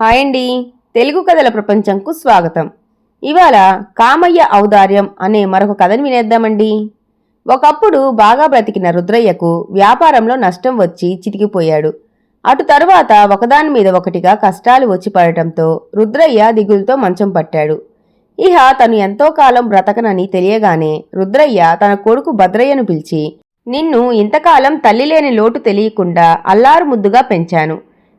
Hi అండి. తెలుగు కథల ప్రపంచంకు స్వాగతం. ఇవాళ కామయ్య ఔదార్యం అనే మరొక కథను వినేద్దామండి. ఒకప్పుడు బాగా బ్రతికిన రుద్రయ్యకు వ్యాపారంలో నష్టం వచ్చి చితికిపోయాడు. అటు తరువాత ఒకదాని మీద ఒకటిగా కష్టాలు వచ్చి పడటంతో రుద్రయ్య దిగులుతో మంచం పట్టాడు. ఇహ తను ఎంతో కాలం బ్రతకనని తెలియగానే రుద్రయ్య తన కొడుకు భద్రయ్యను పిలిచి నిన్ను ఇంతకాలం తల్లి లేని లోటు తెలియకుండా అల్లారు ముద్దుగా పెంచాను.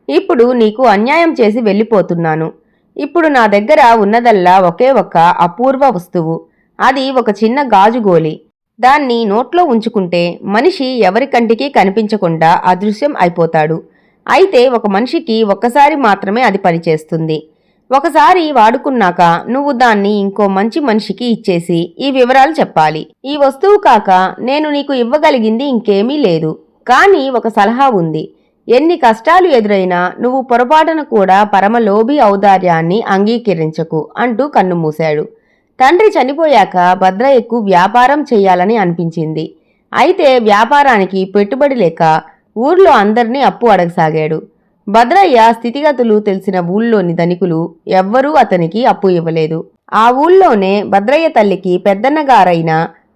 ఇప్పుడు నీకు అన్యాయం చేసి వెళ్ళిపోతున్నాను. ఇప్పుడు నా దగ్గర ఉన్నదల్లా ఒకే ఒక్క అపూర్వ వస్తువు. అది ఒక చిన్న గాజుగోలి దాన్ని నోట్లో ఉంచుకుంటే మనిషి ఎవరి కంటికి కనిపించకుండా అదృశ్యం అయిపోతాడు. అయితే ఒక మనిషికి ఒక్కసారి మాత్రమే అది పనిచేస్తుంది. ఒకసారి వాడుకున్నాక నువ్వు దాన్ని ఇంకో మంచి మనిషికి ఇచ్చేసి ఈ వివరాలు చెప్పాలి. ఈ వస్తువు కాక నేను నీకు ఇవ్వగలిగింది ఇంకేమీ లేదు. కానీ ఒక సలహా ఉంది. ఎన్ని కష్టాలు ఎదురైనా నువ్వు పొరపాటున కూడా పరమలోభి ఔదార్యాన్ని అంగీకరించకు అంటూ కన్నుమూశాడు తండ్రి చనిపోయాక భద్రయ్యకు వ్యాపారం చేయాలని అనిపించింది. అయితే వ్యాపారానికి పెట్టుబడి లేక ఊర్లో అందరినీ అప్పు అడగసాగాడు. భద్రయ్య స్థితిగతులు తెలిసిన ఊళ్ళోని ధనికులు ఎవ్వరూ అతనికి అప్పు ఇవ్వలేదు. ఆ ఊళ్ళోనే భద్రయ్య తల్లికి పెద్దన్నగారైన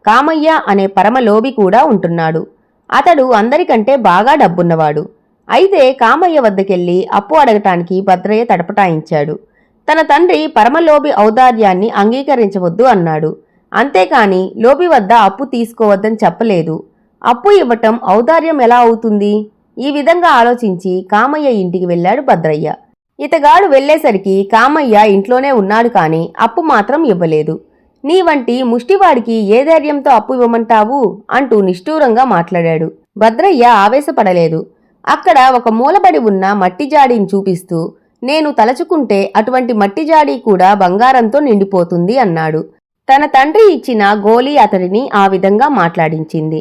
కామయ్య అనే పరమలోభి కూడా ఉంటున్నాడు. అతడు అందరికంటే బాగా డబ్బున్నవాడు. అయితే కామయ్య వద్దకెళ్ళి అప్పు అడగటానికి భద్రయ్య తడపటాయించాడు తన తండ్రి పరమలోభి ఔదార్యాన్ని అంగీకరించవద్దు అన్నాడు. అంతేకాని లోబి వద్ద అప్పు తీసుకోవద్దని చెప్పలేదు. అప్పు ఇవ్వటం ఔదార్యం ఎలా అవుతుంది? ఈ విధంగా ఆలోచించి కామయ్య ఇంటికి వెళ్ళాడు భద్రయ్య. ఇతగాడు వెళ్ళేసరికి కామయ్య ఇంట్లోనే ఉన్నాడు కానీ అప్పు మాత్రం ఇవ్వలేదు. నీ వంటి ముష్టివాడికి ఏ ధైర్యంతో అప్పు ఇవ్వమంటావు? అంటూ నిష్ఠూరంగా మాట్లాడాడు. భద్రయ్య ఆవేశపడలేదు. అక్కడ ఒక మూలబడి ఉన్న మట్టి జాడీని చూపిస్తూ నేను తలచుకుంటే అటువంటి మట్టి జాడీ కూడా బంగారంతో నిండిపోతుంది అన్నాడు. తన తండ్రి ఇచ్చిన గోలీ అతడిని ఆ విధంగా మాట్లాడించింది.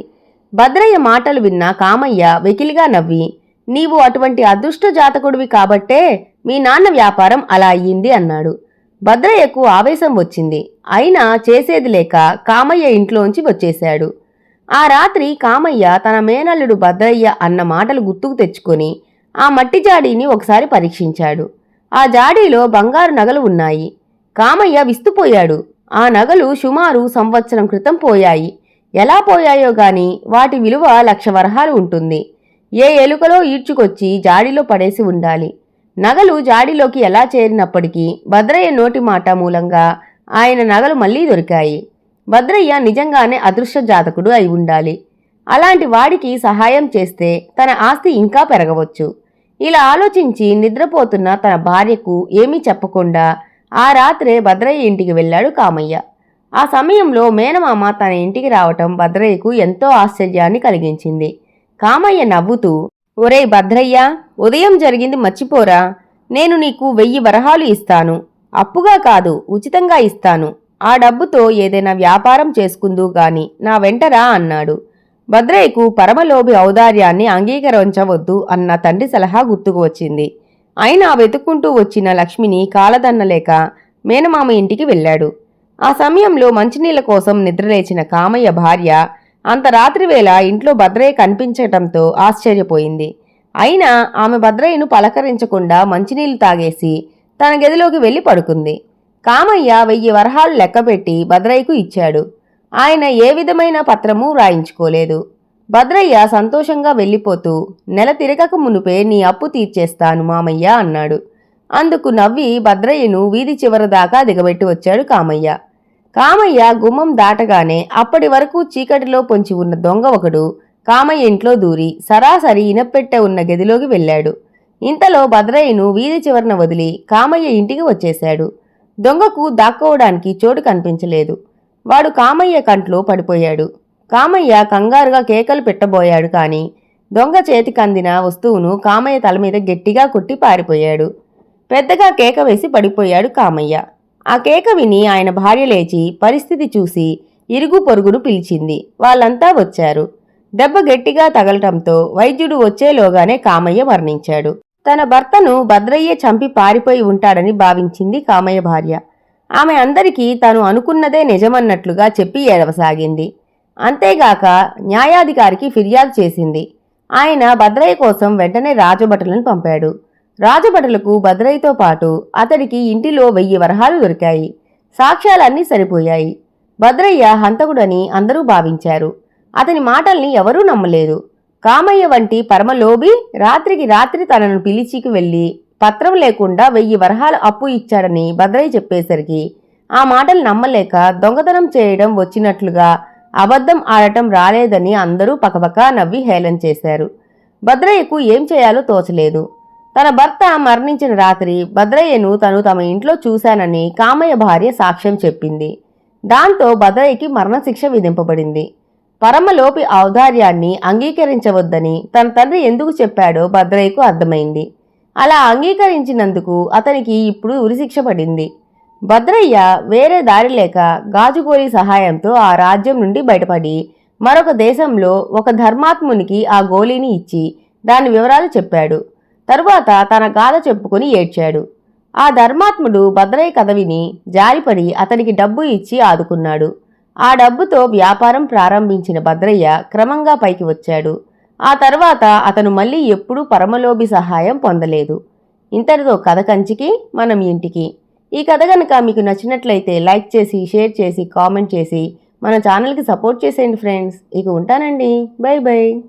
భద్రయ్య మాటలు విన్న కామయ్య వెకిలిగా నవ్వి నీవు అటువంటి అదృష్ట జాతకుడివి కాబట్టే మీ నాన్న వ్యాపారం అలా అయ్యింది అన్నాడు. భద్రయ్యకు ఆవేశం వచ్చింది. అయినా చేసేది లేక కామయ్య ఇంట్లోంచి వచ్చేశాడు. ఆ రాత్రి కామయ్య తన మేనల్లుడు భద్రయ్య అన్న మాటలు గుర్తుకు తెచ్చుకొని ఆ మట్టి జాడీని ఒకసారి పరీక్షించాడు. ఆ జాడీలో బంగారు నగలు ఉన్నాయి. కామయ్య విస్తుపోయాడు. ఆ నగలు సుమారు సంవత్సరం క్రితం పోయాయి. ఎలా పోయాయో గాని వాటి విలువ లక్ష వరహాలు ఉంటుంది. ఏ ఎలుకలో ఈడ్చుకొచ్చి జాడీలో పడేసి ఉండాలి. నగలు జాడీలోకి ఎలా చేరినప్పటికీ భద్రయ్య నోటి మాట మూలంగా ఆయన నగలు మళ్ళీ దొరికాయి. భద్రయ్య నిజంగానే అదృశ్య జాతకుడు అయి ఉండాలి. అలాంటి వాడికి సహాయం చేస్తే తన ఆస్తి ఇంకా పెరగవచ్చు. ఇలా ఆలోచించి నిద్రపోతున్న తన భార్యకు ఏమీ చెప్పకుండా ఆ రాత్రే భద్రయ్య ఇంటికి వెళ్ళాడు కామయ్య. ఆ సమయంలో మేనమామ తన ఇంటికి రావటం భద్రయ్యకు ఎంతో ఆశ్చర్యాన్ని కలిగించింది. కామయ్య నవ్వుతూ ఒరేయ్ భద్రయ్య ఉదయం జరిగింది మర్చిపోరా. నేను నీకు వెయ్యి వరహాలు ఇస్తాను. అప్పుగా కాదు ఉచితంగా ఇస్తాను. ఆ డబ్బుతో ఏదైనా వ్యాపారం చేసుకుందు గాని నా వెంటరా అన్నాడు. భద్రయ్యకు పరమలోభి ఔదార్యాన్ని అంగీకరించవద్దు అన్న తండ్రి సలహా గుర్తుకు వచ్చింది. అయినా వెతుక్కుంటూ వచ్చిన లక్ష్మిని కాలదన్నలేక మేనమామ ఇంటికి వెళ్ళాడు. ఆ సమయంలో మంచినీళ్ళ కోసం నిద్రలేచిన కామయ్య భార్య అంత రాత్రివేళ ఇంట్లో భద్రయ్య కనిపించటంతో ఆశ్చర్యపోయింది. అయినా ఆమె భద్రయ్యను పలకరించకుండా మంచినీళ్ళు తాగేసి తన గదిలోకి వెళ్ళి పడుకుంది. కామయ్య వెయ్యి వరహాలు లెక్కపెట్టి భద్రయ్యకు ఇచ్చాడు. ఆయన ఏ విధమైన పత్రము రాయించుకోలేదు. భద్రయ్య సంతోషంగా వెళ్ళిపోతూ నెల తిరగక మునుపే నీ అప్పు తీర్చేస్తాను మామయ్య అన్నాడు. అందుకు నవ్వి భద్రయ్యను వీధి చివర దాకా దిగబెట్టి వచ్చాడు కామయ్య. కామయ్య గుమ్మం దాటగానే అప్పటి వరకు చీకటిలో పొంచి ఉన్న దొంగ ఒకడు కామయ్య ఇంట్లో దూరి సరాసరి ఇనపెట్టె ఉన్న గదిలోకి వెళ్ళాడు. ఇంతలో భద్రయ్యను వీధి చివరన వదిలి కామయ్య ఇంటికి వచ్చేశాడు. దొంగకు దాక్కోవడానికి చోటు కనిపించలేదు. వాడు కామయ్య కంట్లో పడిపోయాడు. కామయ్య కంగారుగా కేకలు పెట్టబోయాడు కానీ దొంగ చేతికి అందిన వస్తువును కామయ్య తల మీద గట్టిగా కొట్టి పారిపోయాడు. పెద్దగా కేక వేసి పడిపోయాడు కామయ్య. ఆ కేక విని ఆయన భార్య లేచి పరిస్థితి చూసి ఇరుగు పొరుగును పిలిచింది. వాళ్ళంతా వచ్చారు. దెబ్బ గట్టిగా తగలటంతో వైద్యుడు వచ్చేలోగానే కామయ్య మరణించాడు. తన భర్తను భద్రయ్య చంపి పారిపోయి ఉంటాడని భావించింది కామయ్య భార్య. ఆమె అందరికీ తను అనుకున్నదే నిజమన్నట్లుగా చెప్పి ఏడవసాగింది. అంతేగాక న్యాయాధికారికి ఫిర్యాదు చేసింది. ఆయన భద్రయ్య కోసం వెంటనే రాజభటలను పంపాడు. రాజభటలకు భద్రయ్యతో పాటు అతడికి ఇంటిలో వెయ్యి వరహాలు దొరికాయి. సాక్ష్యాలన్నీ సరిపోయాయి. భద్రయ్య హంతకుడని అందరూ భావించారు. అతని మాటల్ని ఎవరూ నమ్మలేదు. కామయ్య వంటి పరమలోభి రాత్రికి రాత్రి తనను పిలిచికి వెళ్ళి పత్రం లేకుండా వెయ్యి వరహాలు అప్పు ఇచ్చాడని భద్రయ్య చెప్పేసరికి ఆ మాటలు నమ్మలేక దొంగతనం చేయడం వచ్చినట్లుగా అబద్ధం ఆడటం రాలేదని అందరూ పకపక నవ్వి హేళన చేశారు. భద్రయ్యకు ఏం చేయాలో తోచలేదు. తన భర్త మరణించిన రాత్రి భద్రయ్యను తను తమ ఇంట్లో చూశానని కామయ్య భార్య సాక్ష్యం చెప్పింది. దాంతో భద్రయ్యకి మరణశిక్ష విధింపబడింది. పరమలోపి ఔదార్యాన్ని అంగీకరించవద్దని తన తండ్రి ఎందుకు చెప్పాడో భద్రయ్యకు అర్థమైంది. అలా అంగీకరించినందుకు అతనికి ఇప్పుడు ఉరిశిక్ష పడింది భద్రయ్య వేరే దారి లేక గాజుగోలి సహాయంతో ఆ రాజ్యం నుండి బయటపడి మరొక దేశంలో ఒక ధర్మాత్మునికి ఆ గోళీని ఇచ్చి దాని వివరాలు చెప్పాడు. తరువాత తన గాథ చెప్పుకుని ఏడ్చాడు. ఆ ధర్మాత్ముడు భద్రయ్య కథ విని జారిపడి అతనికి డబ్బు ఇచ్చి ఆదుకున్నాడు. ఆ డబ్బుతో వ్యాపారం ప్రారంభించిన భద్రయ్య క్రమంగా పైకి వచ్చాడు. ఆ తర్వాత అతను మళ్ళీ ఎప్పుడూ పరమలోభి సహాయం పొందలేదు. ఇంతటితో కథ కంచికి మనం ఇంటికి. ఈ కథ కనుక మీకు నచ్చినట్లయితే లైక్ చేసి షేర్ చేసి కామెంట్ చేసి మన ఛానల్కి సపోర్ట్ చేసేయండి ఫ్రెండ్స్. ఇక ఉంటానండి. Bye bye.